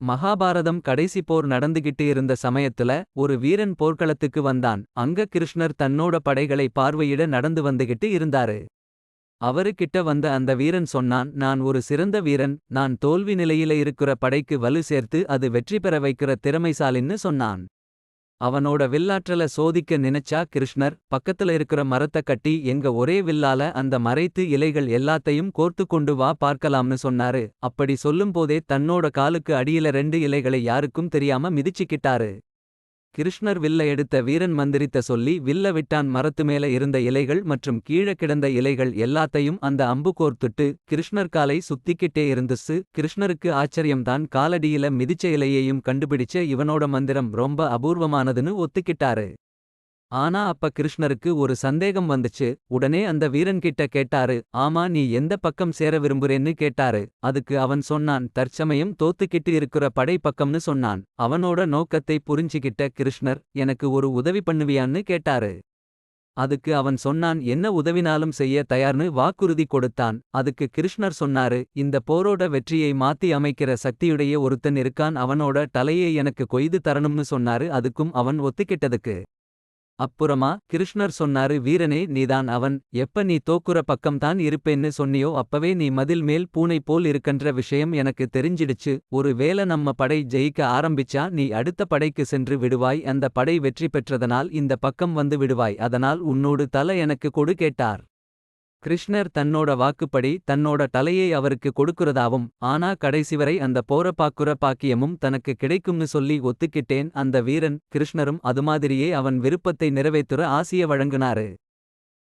மகாபாரதம் கடைசி போர் நடந்துகிட்டு இருந்த சமயத்துல ஒரு வீரன் போர்க்களத்துக்கு வந்தான். அங்க கிருஷ்ணர் தன்னோட படைகளை பார்வையிட நடந்து வந்துகிட்டு இருந்தாரு. அவருகிட்ட வந்த அந்த வீரன் சொன்னான் நான் ஒரு சிறந்த வீரன் நான் தோல்வி நிலையில இருக்கிற படைக்கு வலு சேர்த்து அது வெற்றி பெற வைக்கிற திறமைசாலின்னு சொன்னான். அவனோட வில்லாற்றல சோதிக்க நினைச்சா கிருஷ்ணர் பக்கத்துல இருக்கிற மரத்த கட்டி எங்க ஒரே வில்லால அந்த மறைத்து இலைகள் எல்லாத்தையும் கோர்த்து கொண்டு வா பார்க்கலாம்னு சொன்னாரு. அப்படி சொல்லும்போதே தன்னோட காலுக்கு அடியில ரெண்டு இலைகளை யாருக்கும் தெரியாம மிதிச்சுக்கிட்டாரு. கிருஷ்ணர் வில்ல எடுத்த வீரன் மந்திரித்த சொல்லி வில்ல விட்டான் மரத்து மேல இருந்த இலைகள் மற்றும் கீழ கிடந்த இலைகள் எல்லாத்தையும் அந்த அம்பு கோர்த்துட்டு கிருஷ்ணர் காலை சுத்திக்கிட்டே இருந்துச்சு கிருஷ்ணருக்கு ஆச்சரியம்தான் காலடியில மிதிச்ச இலையையும் கண்டுபிடிச்ச இவனோட மந்திரம் ரொம்ப அபூர்வமானதுன்னு ஒத்துக்கிட்டாரு. ஆனா அப்ப கிருஷ்ணருக்கு ஒரு சந்தேகம் வந்துச்சு. உடனே அந்த வீரன்கிட்ட கேட்டாரு ஆமா நீ எந்த பக்கம் சேர விரும்புறேன்னு கேட்டாரு. அதுக்கு அவன் சொன்னான் தற்சமயம் தோத்துக்கிட்டு இருக்கிற படை பக்கம்னு சொன்னான். அவனோட நோக்கத்தை புரிஞ்சுகிட்ட கிருஷ்ணர் எனக்கு ஒரு உதவி பண்ணுவியான்னு கேட்டாரு. அதுக்கு அவன் சொன்னான் என்ன உதவினாலும் செய்ய தயார்னு வாக்குறுதி கொடுத்தான். அதுக்கு கிருஷ்ணர் சொன்னாரு இந்த போரோட வெற்றியை மாத்தி அமைக்கிற சக்தியுடைய ஒருத்தன் இருக்கான். அவனோட தலையை எனக்கு கொய்து தரணும்னு சொன்னாரு. அதுக்கும் அவன் ஒத்துக்கிட்டதுக்கு. அப்புறமா கிருஷ்ணர் சொன்னாரு வீரனே நீதான் அவன். எப்ப நீ தோக்குற பக்கம்தான் இருப்பேன்னு சொன்னியோ அப்பவே நீ மதில் மேல் பூனை போல் இருக்கன்ற விஷயம் எனக்கு தெரிஞ்சிடுச்சு. ஒரு வேளை நம்ம படை ஜெயிக்க ஆரம்பிச்சா நீ அடுத்த படைக்கு சென்று விடுவாய். அந்த படை வெற்றி பெற்றதனால் இந்த பக்கம் வந்து விடுவாய். அதனால் உன்னோடு தல எனக்கு கொடு கேட்டார். கிருஷ்ணர் தன்னோட வாக்குப்படி தன்னோட தலையை அவருக்கு கொடுக்கிறதாவும் ஆனா கடைசிவரை அந்த போரப்பாக்குற பாக்கியமும் தனக்கு கிடைக்கும்னு சொல்லி ஒத்துக்கிட்டேன். அந்த வீரன் கிருஷ்ணரும் அதுமாதிரியே அவன் விருப்பத்தை நிறைவேத்துற ஆசிய வழங்குனாரு.